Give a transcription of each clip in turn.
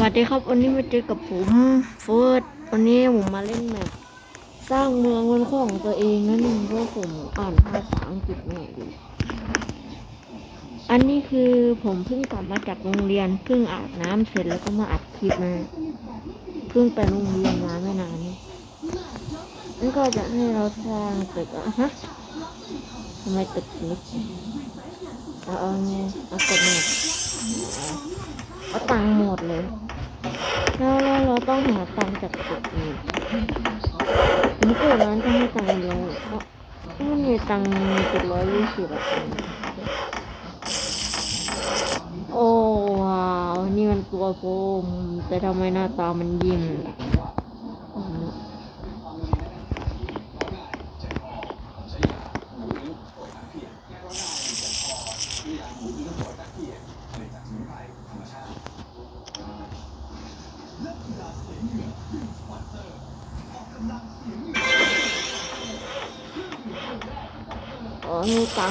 วัสดีครับ วันนี้มาเจอกับผมเฟิร์สวันนี้ผมมาเล่นแมปสร้างเมืองเป็นของตัวเองนั่นเองเพราะผมอ่านภาษาอังกฤษไม่ออกเลยอันนี้คือผมเพิ่งกลับมาจากโรงเรียนเพิ่งอาบน้ำเสร็จแล้วก็มาอัดคลิปมาเพิ่งไปโรงเรียนมาไม่นานนี้นี่ก็จะให้เราสร้างตึกอะฮะทำไมตึกนี้เอาเอาไงเอากดแมป เอาตังค์หมดเลย แล้วเราเราต้องหาตังค์จากจุดนี้ผมเกิดร้านจะให้ตังค์เราเพราะมันมีตังค์เจ็ดร้อยยี่สิบอะโอ้ว้าวนี่มันตัวโกมแต่ทำไมหน้าตามันยิ้ม อ๋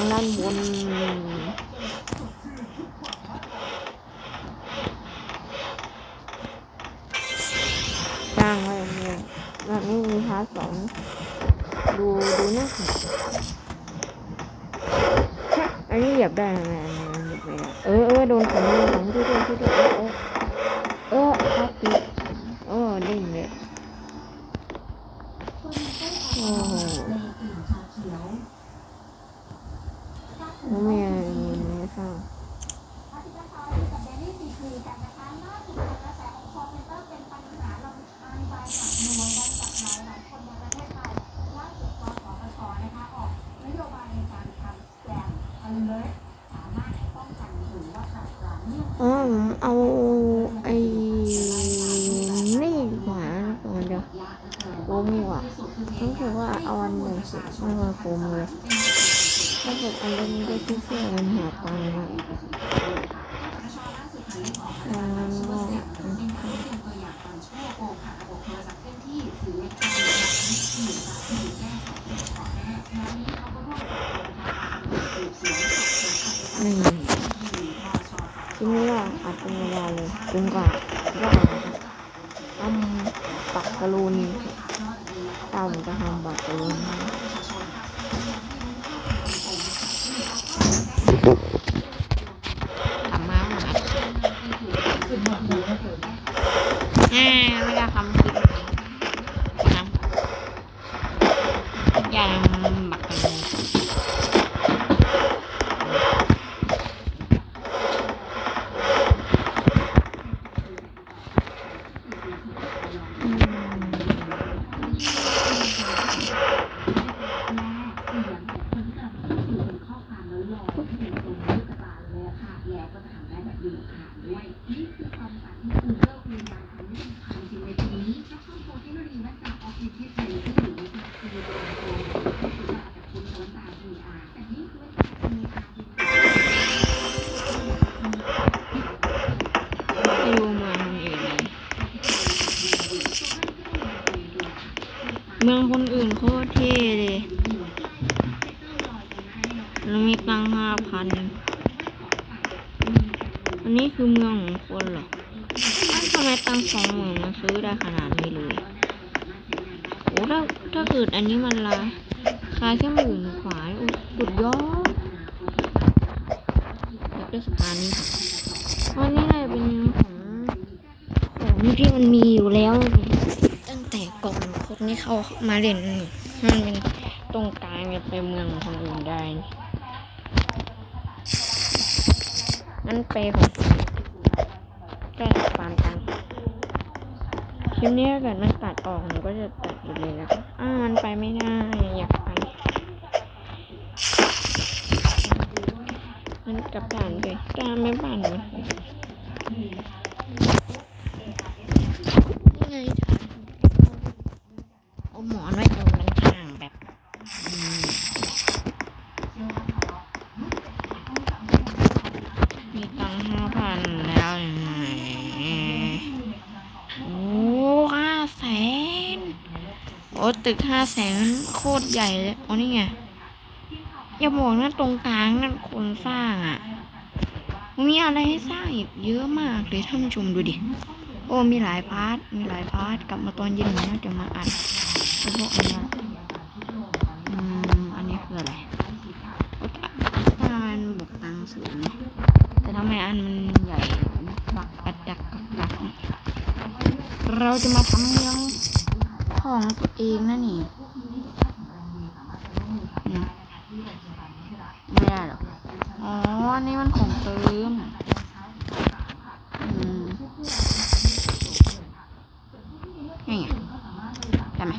นี่ทีนี้ก็อัดเป็นเวลาเลยจนกว่าว่าทำปักกะลูนตามจะทำปักกะลูนีท ไม่รู้มาทำเองเลยเมืองคนอื่นโคตรเท่เลยเรามีตังห้าพันอันนี้คือเมืองของคนเหรออ้าวทำไมตังสองหมื่นมันซื้อได้ขนาดนี้เลยโอ้ถ้าถ้าเกิ ดอันนี้มันราคาแค่หมื่นกว่าโอ้สุดยอดอยากได้สะพานนี้ค่ะอันนี้น่าจะเป็นของของที่มันมีอยู่แล้วตั้งแต่ก่อนคนที่เขามาเล่นนี่มันเป็นตรงกลางไปเมืองของคนอื่นได้นั่นเปของก็ฟาร์มตังค์คลิปนี้ถ้าเกิดมันตัดออกหนูก็จะตัดอยู่เลยแล้วกัน อ้ามันไปไม่ได้ อยากไป มันกลับด่านเลยตามไม่บ้านมันยังไงเอาหมอนไว้ตรงกันข้างแบบอืมมีตังห้าพันแล้วยังไงโอ้ห้าแสนโอ้ ตึกห้าแสนโคตรใหญ่เลยโอ้นี่ไง อย่าบอกนะตรงกลางนั่นคนสร้างอะ มีอะไรให้สร้างอีกเยอะมากเลยท่านชมดูดิ โอ้มีหลายพาร์ท มีหลายพาร์ท กลับมาตอนเย็นผมน่าจะมาอัดพาะอันนี้อืม อันนี้คืออะไรถ้ามันบอกตังค์สูงนะแต่ทำไมอันมันใหญ่ บักกัดดักกักกักเราจะมาทำเมือง ของตัวเองนะนี่ไม่ได้หรอกอ๋ออันนี้มันของเติมอืมนี่ไงใช่ไหม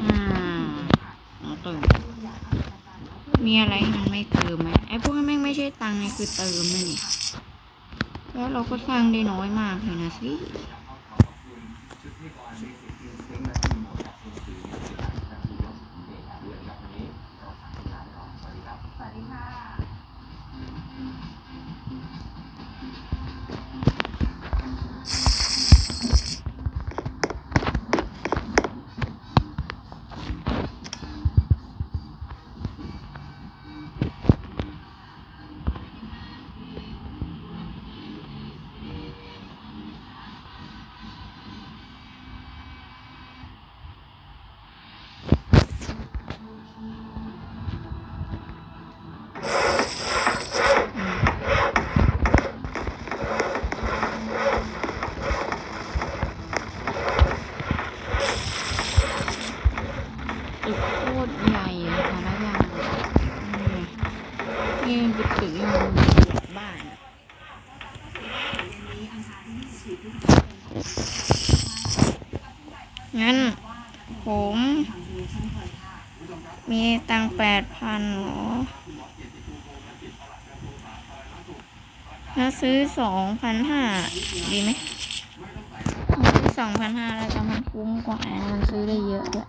อืมเติมมีอะไรมันไม่เติมไหมไอ้พวกนั้นแม่งไม่ใช่ตังค์ไงคือเติมนี่แล้วเราก็สร้างได้น้อยมากเลยนะสิ สองพันห้าดีไหมสองพันห้าแล้วจะมันคุ้มกว่ามันซื้อได้เยอะด้วย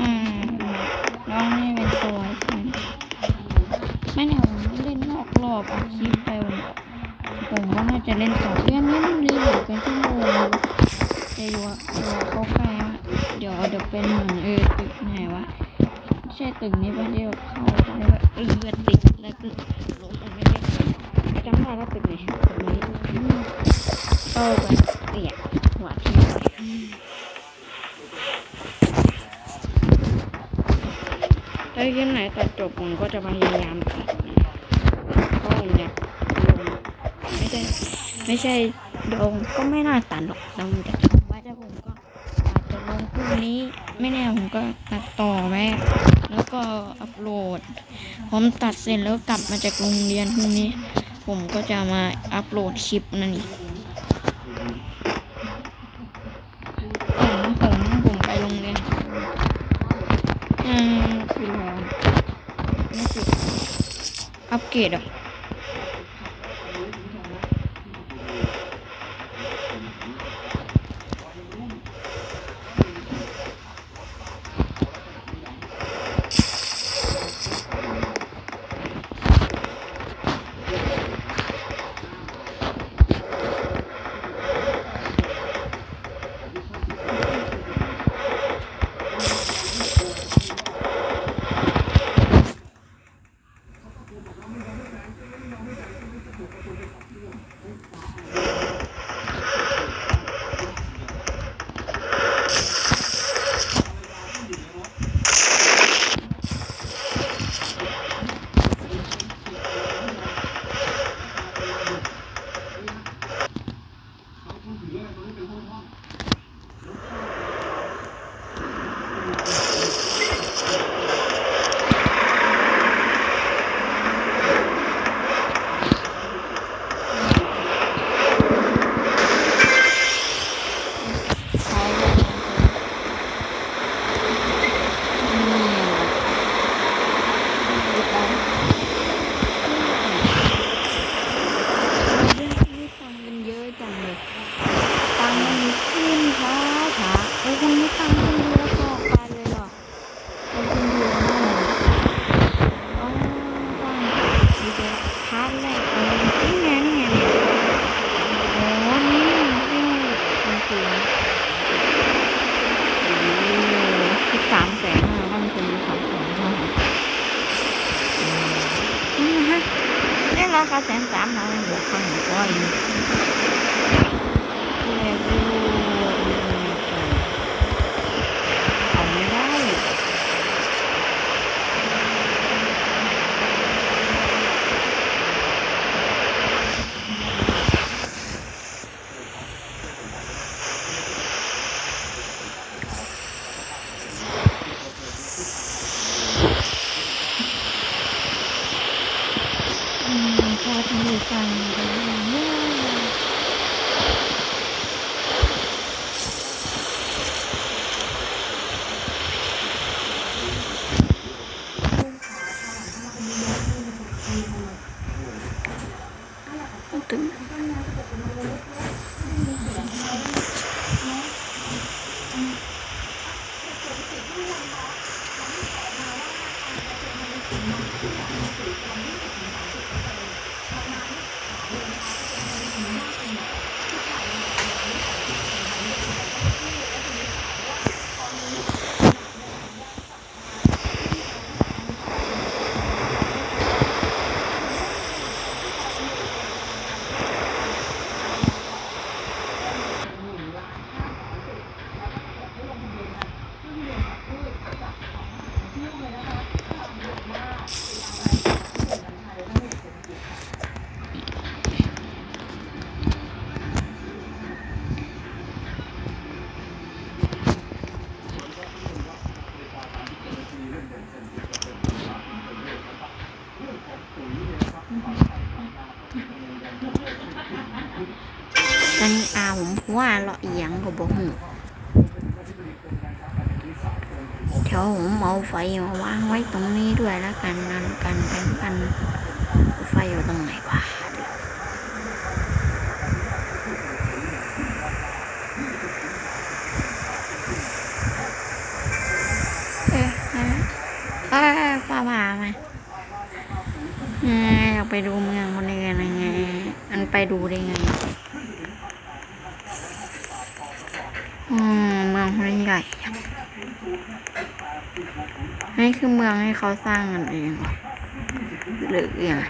อืมน้องนี่เป็นตัวใช่ไหมไม่แน่ผมเล่นน อกรอบเอาคลิปไปผมผมว่าน่าจะเล่นต่อเรื่องนี้มันรีโหลดเป็นชั่วโมงเลยจะอยู่อะอยู่อะเขาใกล้อะเดี๋ยวเดี๋ยวเป็นเหมือนเออตึกไหนวะไม่ใช่ตึกนี้ปะเดี๋ยวเข้าไปแล้วเออติดแล้วก็ลงไปไม่ได้จำได้ว่าตึกไหนตึกนี้เข้าไปเปียหัวที่ไปถ้าเกมไหนตัดจบผมก็จะพยายามตัดนะเพราะผมอยากลงไม่ใช่ ไม่ใช่ดี๋ยวผมก็ไม่น่าตัดหรอกเราจะทำไว้แต่ผมก็อาจจะลงพรุ่งนี้ไม่แน่ผมก็ตัดต่อไว้แล้วก็อัปโหลด ผมตัดเสร็จแล้วกลับมาจากโรงเรียนพรุ่งนี้ ผมก็จะมาอัปโหลดคลิปนั่นนี่ผมผมผมไปโรงเรียนอืมคืออะไรวะนี่คืออัปเกรดอะ ตอนนี้อาผมว่าเราเอียงก็บอกหูเดี๋ยวผมเอาไฟมาวางไว้ตรงนี้ด้วยแล้วกันนันกันกันกันไฟอยู่ตรงไหนวะเอ๊ะเอ๊ะเอ๊ะฟ้าผ่ามาเอ๊ะอยากไปดูเมืองคนนี้กันยังไงมันไปดูได้ไงอืมเมืองคนนี้ใหญ่จัง นี่คือเมืองให้เขาสร้างกันเองหรอหรือยังไง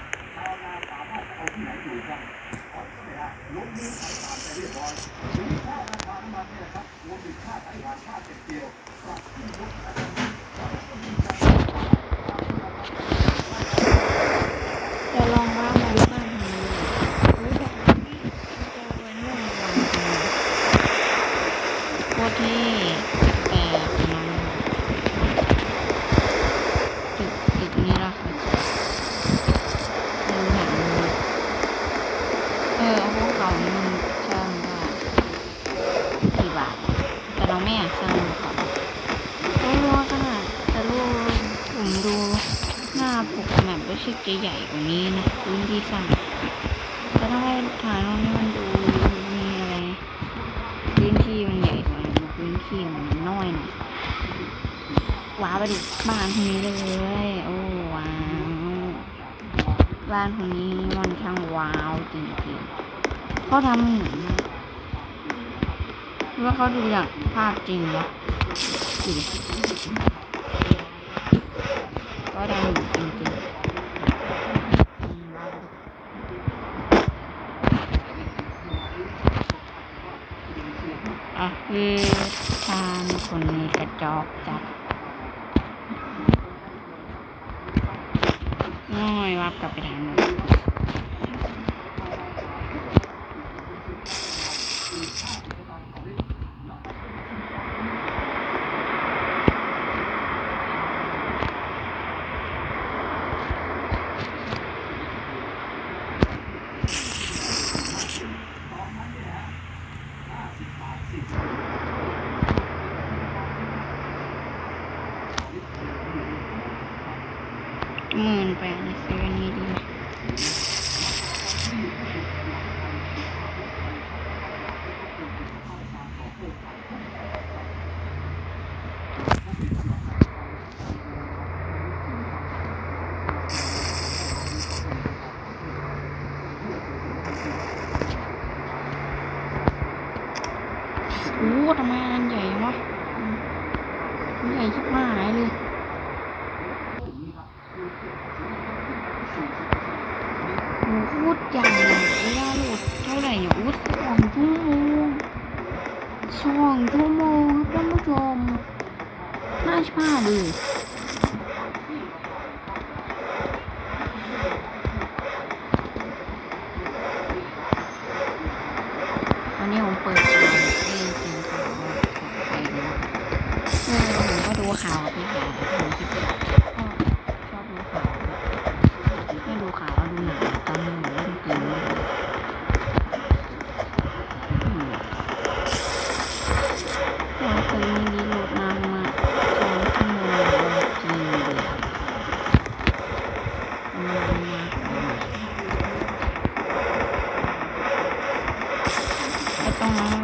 ว้าวไปดูบ้านคนนี้เลยโอ้ว้าวบ้านคนนี้มันช่างว้าวจริงๆเขาทำเหมือนว่าเขาดูจากภาพจริงวะก็ทำเหมือนจริงๆอะคือทานคนนี้กระจอกจัด น้อยวับกลับไปทางนู้น อูดอย่างเวลาโหลดเท่าไหร่อย่าอูดสองชั่วโมงสองชั่วโมงท่านผู้ชมน่าช้าเลย ค่ะ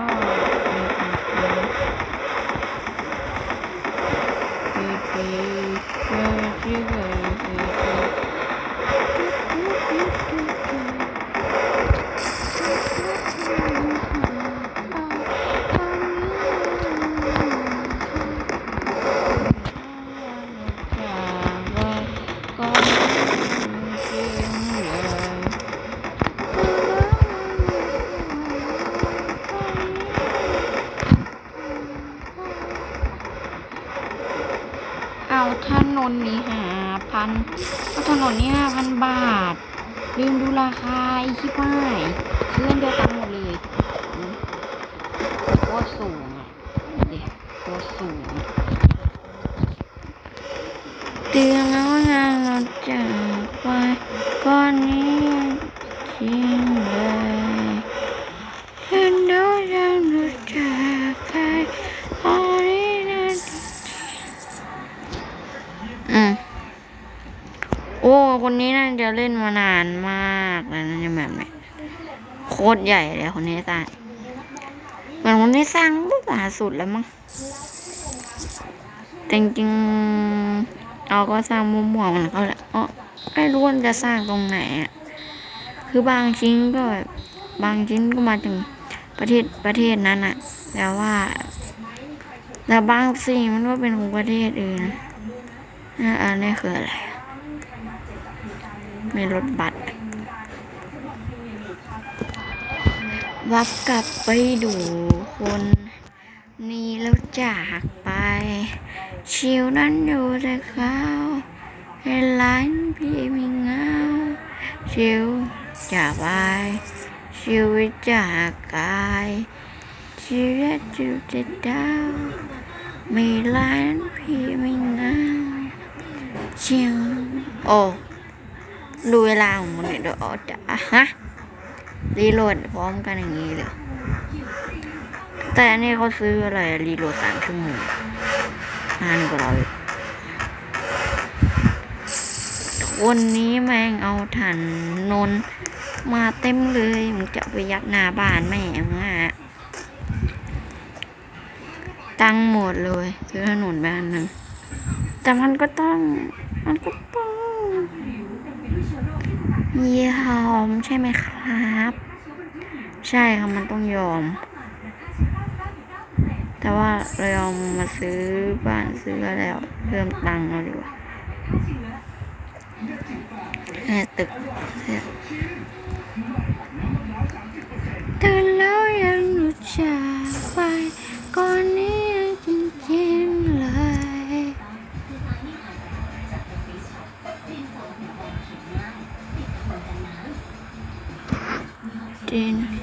ตูเตือนแล้วงานเราจากไปก้อนนี้ทิ้งเลยเห็นดูยังรู้จักใครตอนนี้นะอืมโอ้คนนี้น่าจะเล่นมานานมากแล้วนะเนี่ยแบบเนี้ยโคตรใหญ่เลยคนนี้สร้างเหมือนคนนี้สร้างปุ๊บหาสุดแล้วมั้ง จริงๆเราก็สร้างมั่วๆมันเขาแหละอ๋อไม่รู้ว่าจะสร้างตรงไหนอะคือบางชิ้นก็แบบบางชิ้นก็มาถึงประเทศประเทศนั้นอะ แต่ว่าแต่บางสิ่งมันก็เป็นของประเทศอื่นอะอันนี้คืออะไรมีรถบัสวับกลับไปดูคนนี้แล้วจากไป ชิวนั้นอยู่แต่เขาเห็นร้านพี่มีเงาชิวจากไปชิวจากกายชีวิตอยู่จะดาวมีร้านพี่มีเงาเชียวโอ้ดูเวลาของมันเนี่ยเดี๋ยวอ๋อจะอะฮะรีโหลดพร้อมกันอย่างนี้เลยแต่อันนี้เขาซื้ออะไรรีโหลดสามชั่วโมงานกว่าเราอีกคนนี้แม่งเอาถันนนมาเต็มเลยมึงจะไปยัดหน้าบ้านแม่งอะตังหมดเลยซื้อถนนแบนหนึ่งแต่มันก็ต้อง มันก็ต้องยอมใช่ไหมครับ ใช่ครับมันต้องยอม แต่ว่าเรายอมมาซื้อบ้านซื้ออะไรแล้วเพิ่มตังค์เราดีกว่าแค่ตึกเนี่ยตื่นแล้วยังรู้จักไปก่อนนี้จริงๆเลยดินไ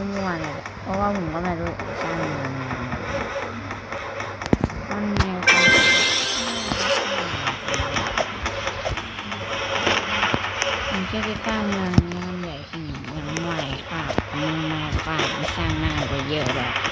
มั่วๆเลยเพราะว่าผมก็ไม่รู้สร้างยังไงมันแนวทางผมแค่ไปสร้างเมืองนี้มันใหญ่ขึ้นเมืองใหม่ค่ะเมืองใหม่ค่ะมันสร้างหน้าไปเยอะแล้ว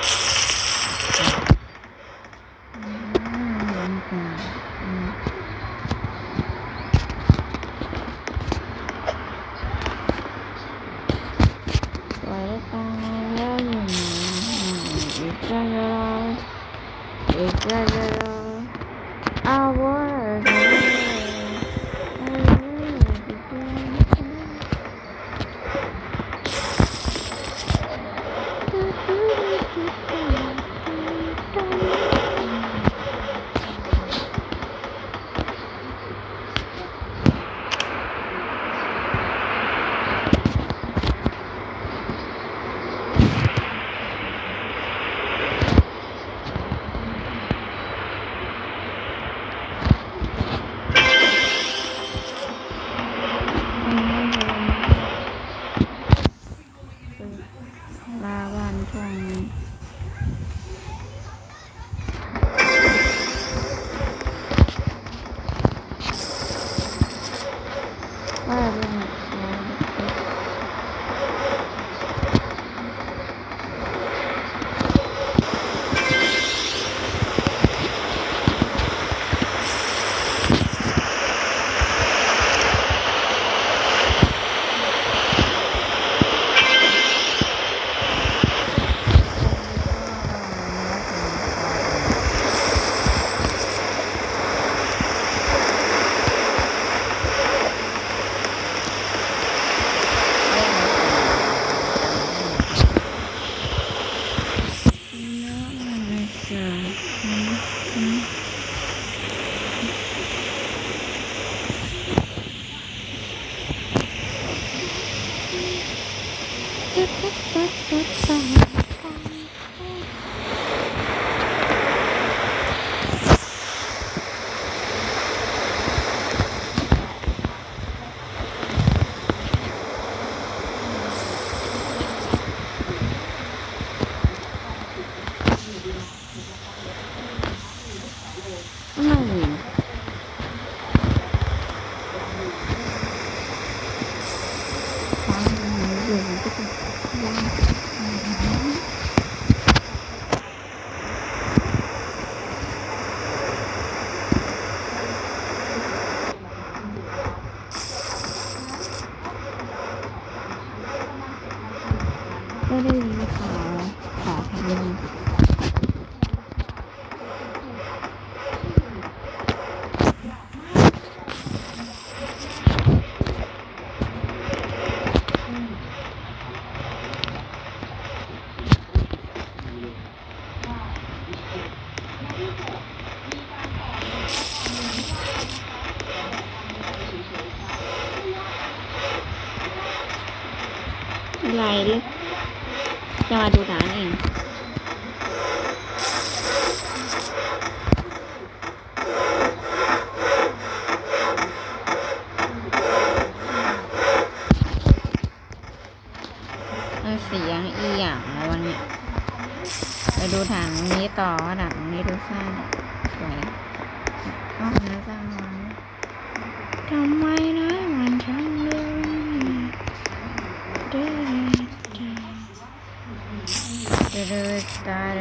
ส